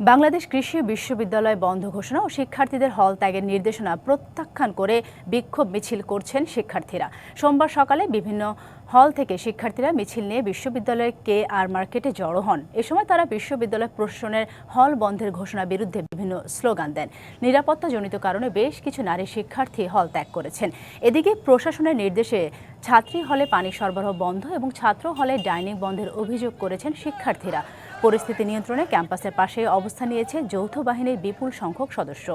বাংলাদেশ কৃষি বিশ্ববিদ্যালয় বন্ধ ঘোষণা ও শিক্ষার্থীদের হল ত্যাগের নির্দেশনা প্রত্যাখ্যান করে বিক্ষোভ মিছিল করছেন শিক্ষার্থীরা। সোমবার সকালে বিভিন্ন হল থেকে শিক্ষার্থীরা মিছিল নিয়ে বিশ্ববিদ্যালয়ের কে আর মার্কেটে জড়ো হন। এ সময় তারা বিশ্ববিদ্যালয় প্রশাসনের হল বন্ধের ঘোষণা বিরুদ্ধে বিভিন্ন স্লোগান দেন। নিরাপত্তাজনিত কারণে বেশ কিছু নারী শিক্ষার্থী হল ত্যাগ করেছেন। এদিকে প্রশাসনের নির্দেশে ছাত্রী হলে পানি সরবরাহ বন্ধ এবং ছাত্র হলে ডাইনিং বন্ধের অভিযোগ করেছেন শিক্ষার্থীরা। পরিস্থিতি নিয়ন্ত্রণে ক্যাম্পাসের পাশে অবস্থান নিয়েছে যৌথ বাহিনীর বিপুল সংখ্যক সদস্য।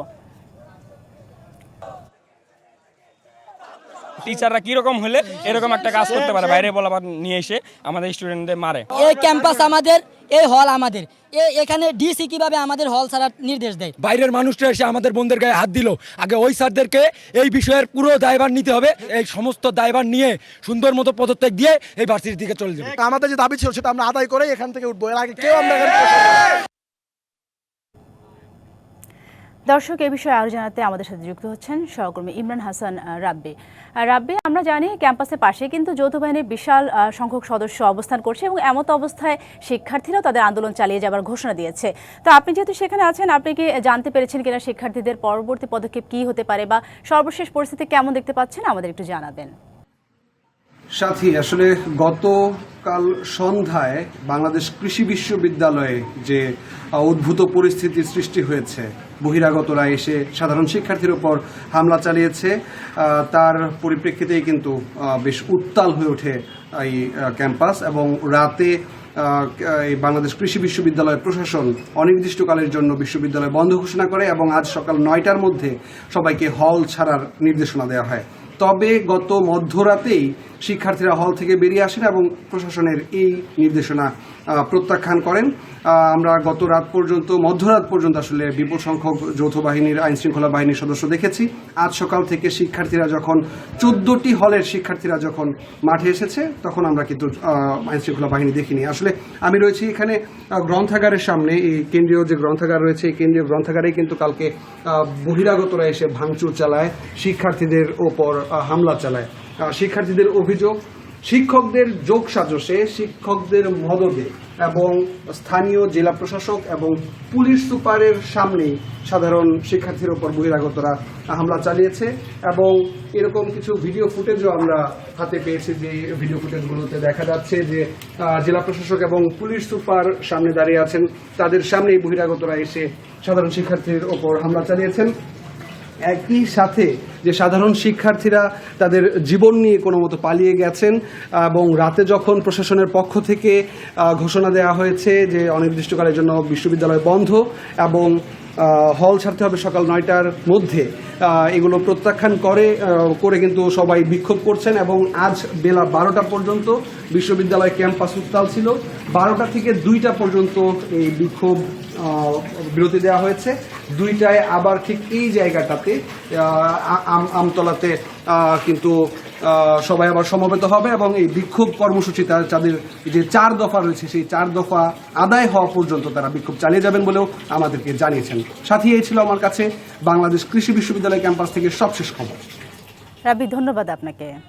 টিচাররা কীরকম হলে এরকম একটা কাজ করতে পারে? বাইরে বলা নিয়ে এসে আমাদের স্টুডেন্টদের মারে। এই ক্যাম্পাস আমাদের এই হল আমাদের। এ- এখানে ডিসি কীভাবে আমাদের হল ছাড়ার নির্দেশ দেয়? বাইরের মানুষরা এসে আমাদের বোনদের গায়ে হাত দিল। আগে ওই স্যারদেরকে এই বিষয়ের পুরো দায়ভার নিতে হবে এই সমস্ত দায়ভার নিয়ে সুন্দর মতো পদত্যাগ দিয়ে এই ভার্সিটির দিকে চলে যাবে। আমাদের যে দাবি ছিল সেটা আমরা আদায় করে এখান থেকে উঠবো। এর আগে কেউ আমরা। দর্শক, এ বিষয়ে আরও জানাতে আমাদের সাথে যুক্ত হচ্ছেন সহকর্মী ইমরান হাসান রাব্বি। রাব্বি, আমরা জানি ক্যাম্পাসের পাশে কিন্তু যৌথ বাহিনীর বিশাল সংখ্যক সদস্য অবস্থান করছে এবং এমত অবস্থায় শিক্ষার্থীরাও তাদের আন্দোলন চালিয়ে যাবার ঘোষণা দিয়েছে। তো আপনি যেহেতু সেখানে আছেন, আপনি কি জানতে পেরেছেন কিনা শিক্ষার্থীদের পরবর্তী পদক্ষেপ কী হতে পারে বা সর্বশেষ পরিস্থিতি কেমন দেখতে পাচ্ছেন? আমাদের একটু জানাবেন। সাথী, আসলে গতকাল সন্ধ্যায় বাংলাদেশ কৃষি বিশ্ববিদ্যালয়ে যে উদ্ভূত পরিস্থিতির সৃষ্টি হয়েছে বহিরাগতরা এসে সাধারণ শিক্ষার্থীর উপর হামলা চালিয়েছে। তার পরিপ্রেক্ষিতেই কিন্তু বেশ উত্তাল হয়ে ওঠে এই ক্যাম্পাস এবং রাতে এই বাংলাদেশ কৃষি বিশ্ববিদ্যালয়ের প্রশাসন অনির্দিষ্টকালের জন্য বিশ্ববিদ্যালয় বন্ধ ঘোষণা করে এবং আজ সকাল নয়টার মধ্যে সবাইকে হল ছাড়ার নির্দেশনা দেওয়া হয়। তবে গত মধ্যরাতেই শিক্ষার্থীরা হল থেকে বেরিয়ে আসেন এবং প্রশাসনের এই নির্দেশনা প্রত্যাখ্যান করেন। আমরা গত রাত পর্যন্ত, মধ্যরাত পর্যন্ত আসলে বিপুল সংখ্যক যৌথ বাহিনীর আইন শৃঙ্খলা বাহিনীর সদস্য দেখেছি। আজ সকাল থেকে শিক্ষার্থীরা যখন, চোদ্দটি হলের শিক্ষার্থীরা যখন মাঠে এসেছে, তখন আমরা কিন্তু আইন শৃঙ্খলা বাহিনী দেখিনি। আসলে আমি রয়েছি এখানে গ্রন্থাগারের সামনে। এই কেন্দ্রীয় যে গ্রন্থাগার রয়েছে, এই কেন্দ্রীয় গ্রন্থাগারেই কিন্তু কালকে বহিরাগতরা এসে ভাঙচুর চালায় শিক্ষার্থীদের ওপর। হামলা চালায়। শিক্ষার্থীদের অভিযোগ, শিক্ষকদের যোগ সাজসে শিক্ষকদের মদদে এবং স্থানীয় জেলা প্রশাসক এবং পুলিশ সুপারের সামনেই সাধারণ শিক্ষার্থীর ওপর বহিরাগতরা হামলা চালিয়েছে এবং এরকম কিছু ভিডিও ফুটেজও আমরা হাতে পেয়েছি যে ভিডিও ফুটেজগুলোতে দেখা যাচ্ছে যে জেলা প্রশাসক এবং পুলিশ সুপার সামনে দাঁড়িয়ে আছেন। তাদের সামনেই বহিরাগতরা এসে সাধারণ শিক্ষার্থীর ওপর হামলা চালিয়েছেন। একই সাথে যে সাধারণ শিক্ষার্থীরা তাদের জীবন নিয়ে কোনো মতো পালিয়ে গেছেন এবং রাতে যখন প্রশাসনের পক্ষ থেকে ঘোষণা দেওয়া হয়েছে যে অনির্দিষ্টকালের জন্য বিশ্ববিদ্যালয় বন্ধ এবং হল ছাড়তে হবে সকাল নয়টার মধ্যে। এগুলো প্রত্যাখ্যান করে করে কিন্তু সবাই বিক্ষোভ করছেন এবং আজ বেলা বারোটা পর্যন্ত বিশ্ববিদ্যালয় ক্যাম্পাস উত্তাল ছিল। বারোটা থেকে দুইটা পর্যন্ত এই বিক্ষোভ বিরতি দেওয়া হয়েছে। দুইটায় আবার ঠিক এই জায়গাটাতে আম- আমতলাতে কিন্তু সবাই আবার সমবেত হবে এবং এই বিক্ষোভ কর্মসূচি তারা তাদের যে চার দফা রয়েছে, সেই চার দফা আদায় হওয়া পর্যন্ত তারা বিক্ষোভ চালিয়ে যাবেন বলেও আমাদেরকে জানিয়েছেন। সাথী, এই ছিল আমার কাছে বাংলাদেশ কৃষি বিশ্ববিদ্যালয় ক্যাম্পাস থেকে সবশেষ খবর। রাবি, ধন্যবাদ আপনাকে।